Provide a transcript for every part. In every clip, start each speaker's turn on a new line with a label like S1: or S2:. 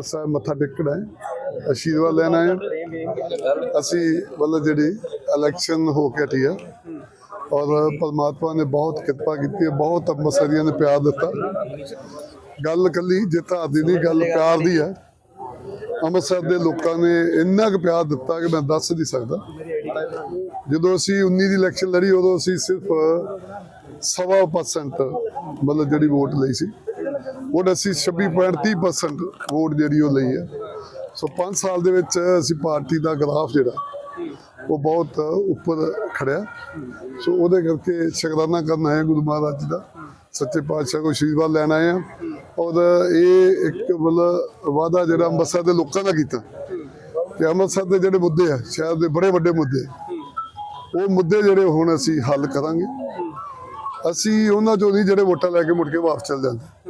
S1: ਦਰਬਾਰ ਸਾਹਿਬ ਮੱਥਾ ਟੇਕਣਾ ਹੈ ਆਸ਼ੀਰਵਾਦ ਲੈਣਾ ਹੈ ਅਸੀਂ ਵੱਲ ਜਿਹੜੀ ਇਲੈਕਸ਼ਨ ਹੋ ਕੇ ਹਟੀ ਆ, ਔਰ ਪਰਮਾਤਮਾ ਨੇ ਬਹੁਤ ਕਿਰਪਾ ਕੀਤੀ ਹੈ ਬਹੁਤ ਅੰਮ੍ਰਿਤਸਰੀਆਂ ਨੇ ਪਿਆਰ ਦਿੱਤਾ। ਗੱਲ ਕੱਲੀ ਜਿੱਤ ਹਾਰ ਦੀ ਨਹੀਂ, ਗੱਲ ਪਿਆਰ ਦੀ ਹੈ ਅੰਮ੍ਰਿਤਸਰ ਦੇ ਲੋਕਾਂ ਨੇ ਇੰਨਾ ਕੁ ਪਿਆਰ ਦਿੱਤਾ ਕਿ ਮੈਂ ਦੱਸ ਨਹੀਂ ਸਕਦਾ। ਜਦੋਂ ਅਸੀਂ 19 ਦੀ ਇਲੈਕਸ਼ਨ ਲੜੀ, ਉਦੋਂ ਅਸੀਂ ਸਿਰਫ ਸਵਾ ਪਰਸੈਂਟ ਮਤਲਬ ਜਿਹੜੀ ਵੋਟ ਲਈ ਸੀ। ਉਹ ਅਸੀਂ 26.30% ਵੋਟ ਜਿਹੜੀ ਉਹ ਲਈ ਹੈ। ਸੋ 5 ਸਾਲ ਦੇ ਵਿੱਚ ਅਸੀਂ ਪਾਰਟੀ ਦਾ ਗ੍ਰਾਫ ਜਿਹੜਾ, ਉਹ ਬਹੁਤ ਉੱਪਰ ਖੜਿਆ। ਸੋ ਉਹਦੇ ਕਰਕੇ ਸ਼ੁਕਰਾਨਾ ਕਰਨ ਆਏ ਹਾਂ ਗੁਰੂ ਮਹਾਰਾਜ ਜੀ ਦਾ। ਸੱਚੇ ਪਾਤਸ਼ਾਹ ਕੋ ਆਸ਼ੀਰਵਾਦ ਲੈਣ ਆਏ ਆ ਔਰ ਇਹ ਇੱਕ ਮਤਲਬ ਵਾਅਦਾ ਜਿਹੜਾ ਅੰਮ੍ਰਿਤਸਰ ਦੇ ਲੋਕਾਂ ਦਾ ਕੀਤਾ ਕਿ ਅੰਮ੍ਰਿਤਸਰ ਦੇ ਜਿਹੜੇ ਮੁੱਦੇ ਆ, ਸ਼ਹਿਰ ਦੇ ਬੜੇ ਵੱਡੇ ਮੁੱਦੇ, ਉਹ ਮੁੱਦੇ ਜਿਹੜੇ ਹੁਣ ਅਸੀਂ ਹੱਲ ਕਰਾਂਗੇ। ਅਸੀਂ ਉਹਨਾਂ ਚੋਂ ਨਹੀਂ ਜਿਹੜੇ ਵੋਟਾਂ ਲੈ ਕੇ ਮੁੜ ਕੇ ਵਾਪਸ ਚੱਲ ਜਾਂਦੇ।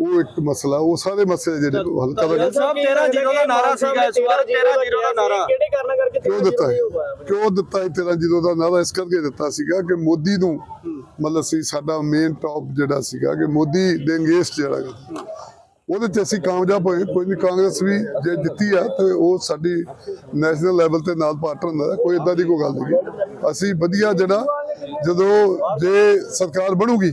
S1: ਉਹ ਇੱਕ ਮਸਲਾ ਉਹ ਸਾਰੇ ਮਸਲੇ ਜਿਹੜੇ ਹੱਲ ਕਰਾਂਗੇ
S2: ਸਾਹਿਬ 13 ਜ਼ੀਰੋ ਦਾ ਨਾਰਾ ਸੀਗਾ ਇਸ ਵਾਰ 13 ਜ਼ੀਰੋ ਦਾ ਨਾਰਾ।
S3: ਕਿਹੜੇ ਕਾਰਨਾਂ ਕਰਕੇ
S1: ਕਿਉਂ ਦਿੱਤਾ ਹੈ? ਕਿਉਂ ਦਿੱਤਾ ਹੈ ਤੇਰਾ ਜਦੋਂ ਦਾ ਨਾਰਾ? ਇਸ ਕਰਕੇ ਦਿੱਤਾ ਸੀਗਾ ਕਿ ਮੋਦੀ ਨੂੰ ਮਤਲਬ ਸੀ ਸਾਡਾ ਮੇਨ ਟੌਪ ਜਿਹੜਾ ਸੀਗਾ ਕਿ ਮੋਦੀ ਦੇ ਅਗੇਂਸਟ ਜਿਹੜਾ। ਉਹਦੇ ਚ ਅਸੀਂ ਕਾਮਯਾਬ ਹੋਏ। ਕੋਈ ਨਹੀਂ ਕਾਂਗਰਸ ਵੀ ਜੇ ਜਿੱਤੀ ਆ ਤੇ ਉਹ ਸਾਡੀ ਨੈਸ਼ਨਲ ਲੈਵਲ ਤੇ ਨਾਲ ਪਾਰਟਨਰ ਹੁੰਦਾ ਹੈ, ਕੋਈ ਇਦਾਂ ਦੀ ਕੋਈ ਗੱਲ ਨਹੀਂ। ਅਸੀਂ ਵਧੀਆ ਜਿਹੜਾ ਜਦੋਂ ਜੇ ਸਰਕਾਰ ਬਣੂਗੀ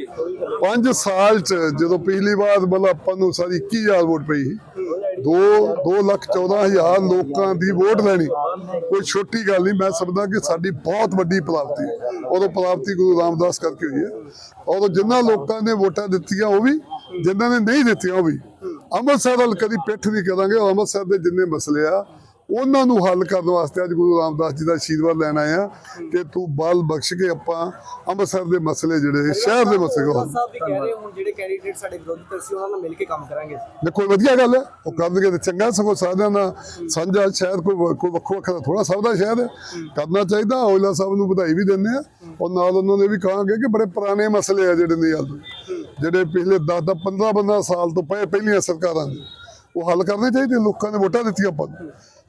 S1: 5 ਸਾਲ ਚ ਜਦੋਂ ਪਿਛਲੀ ਵਾਰ ਮਤਲਬ ਆਪਾਂ ਨੂੰ ਸਾਰੀ 21000 ਵੋਟ ਪਈ ਸੀ। 2 2 ਲੱਖ 14 ਹਜ਼ਾਰ ਲੋਕਾਂ ਦੀ ਵੋਟ ਲੈਣੀ। ਕੋਈ ਛੋਟੀ ਗੱਲ ਨਹੀਂ, ਮੈਂ ਸਮਝਦਾ ਕਿ ਸਾਡੀ ਬਹੁਤ ਵੱਡੀ ਪ੍ਰਾਪਤੀ ਹੈ। ਉਦੋਂ ਪ੍ਰਾਪਤੀ ਗੁਰੂ ਰਾਮਦਾਸ ਕਰਕੇ ਹੋਈ ਹੈ। ਔਰ ਜਿਨ੍ਹਾਂ ਲੋਕਾਂ ਨੇ ਵੋਟਾਂ ਦਿੱਤੀਆਂ ਉਹ ਵੀ ਜਿਨ੍ਹਾਂ ਨੇ ਨਹੀਂ ਦਿੱਤੀਆਂ ਉਹ ਵੀ। ਅੰਮ੍ਰਿਤਸਰ ਵੱਲ ਕਦੀ ਪਿੱਠ ਨਹੀਂ ਕਰਾਂਗੇ, ਅੰਮ੍ਰਿਤਸਰ ਦੇ ਜਿੰਨੇ ਮਸਲੇ ਆ ਉਹਨਾਂ ਨੂੰ ਹੱਲ ਕਰਨ ਵਾਸਤੇ ਅੱਜ ਗੁਰੂ ਰਾਮਦਾਸ ਜੀ ਦਾ ਆਸ਼ੀਰਵਾਦ ਲੈਣ ਆਏ ਆ ਕਿ ਤੂੰ ਬਲ ਬਖਸ਼ ਕੇ ਆਪਾਂ ਅੰਮ੍ਰਿਤਸਰ ਦੇ ਮਸਲੇ ਜਿਹੜੇ ਸ਼ਹਿਰ ਦੇ ਮਸਲੇ ਹੱਲ
S3: ਸਾਹਿਬ ਵੀ ਕਹਿ ਰਹੇ ਹੁਣ ਜਿਹੜੇ ਕੈਂਡੀਡੇਟ ਸਾਡੇ ਵਿਰੋਧੀ ਸੀ ਉਹਨਾਂ ਨਾਲ ਮਿਲ ਕੇ ਕੰਮ ਕਰਾਂਗੇ
S1: ਦੇਖੋ ਵਧੀਆ ਗੱਲ ਹੈ ਉਹ ਕਰਨਗੇ ਤੇ ਚੰਗਾ ਸਗੋਂ ਸਾਰਿਆਂ ਦਾ ਸਾਂਝਾ ਸ਼ਹਿਰ ਕੋਈ ਵੱਖੋ ਵੱਖਰਾ ਥੋੜਾ ਸਭ ਦਾ ਸ਼ਹਿਰ ਹੈ ਕਰਨਾ ਚਾਹੀਦਾ ਔਜਲਾ ਸਾਹਿਬ ਨੂੰ ਵਧਾਈ ਵੀ ਦਿੰਦੇ ਆ ਔਰ ਨਾਲ ਉਹਨਾਂ ਨੇ ਵੀ ਕਹਾਂਗੇ ਕਿ ਬੜੇ ਪੁਰਾਣੇ ਮਸਲੇ ਆ ਜਿਹੜੇ ਨੇ ਹੱਲ ਜਿਹੜੇ ਪਿਛਲੇ 10 10 15 15 ਸਾਲ ਤੋਂ ਪਹਿ ਪਹਿਲੀਆਂ ਸਰਕਾਰਾਂ ਦੇ ਉਹ ਹੱਲ ਕਰਨੇ ਚਾਹੀਦੇ ਲੋਕਾਂ ਨੇ ਵੋਟਾਂ ਦਿੱਤੀਆਂ ਆਪਾਂ ਨੂੰ।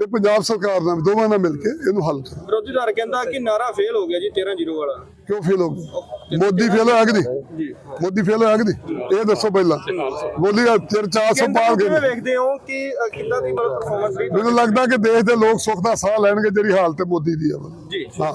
S1: ਤੇ ਪੰਜਾਬ ਸਰਕਾਰ ਨਾਲ ਦੋਵਾਂ ਨਾਲ ਮਿਲ ਕੇ ਇਹਨੂੰ ਹੱਲ ਕਰੋ।
S2: ਵਿਰੋਧੀ ਧਿਰ ਕਹਿੰਦਾ ਕਿ ਨਾਰਾ ਫੇਲ ਹੋ ਗਿਆ ਜੀ 13 ਜ਼ੀਰੋ ਵਾਲਾ।
S1: ਕਿਉਂ ਫੇਲ ਹੋ ਗਈ ਮੋਦੀ ਫੇਲ ਹੋਇਆ ਕਿ ਨਹੀਂ?
S2: ਜੀ।
S1: ਮੋਦੀ ਫੇਲ ਹੋਇਆ ਕਿ ਨਹੀਂ? ਇਹ ਦੱਸੋ ਪਹਿਲਾਂ। ਚਿਰ 400 ਪਾਰ
S2: ਕਿਵੇਂ
S1: ਗਏ।
S2: ਵੇਖਦੇ ਹੋ ਕਿ ਕਿੱਦਾਂ ਦੀ ਮਤਲਬ ਪਰਫਾਰਮੈਂਸ ਰਹੀ?
S1: ਮੈਨੂੰ ਲੱਗਦਾ ਕਿ ਦੇਸ਼ ਦੇ ਲੋਕ ਸੁੱਖ ਦਾ ਸਾਹ ਲੈਣਗੇ ਜਿਹੜੀ ਹਾਲਤ ਮੋਦੀ ਦੀ ਹੈ
S2: ਜੀ।
S1: ਹਾਂ।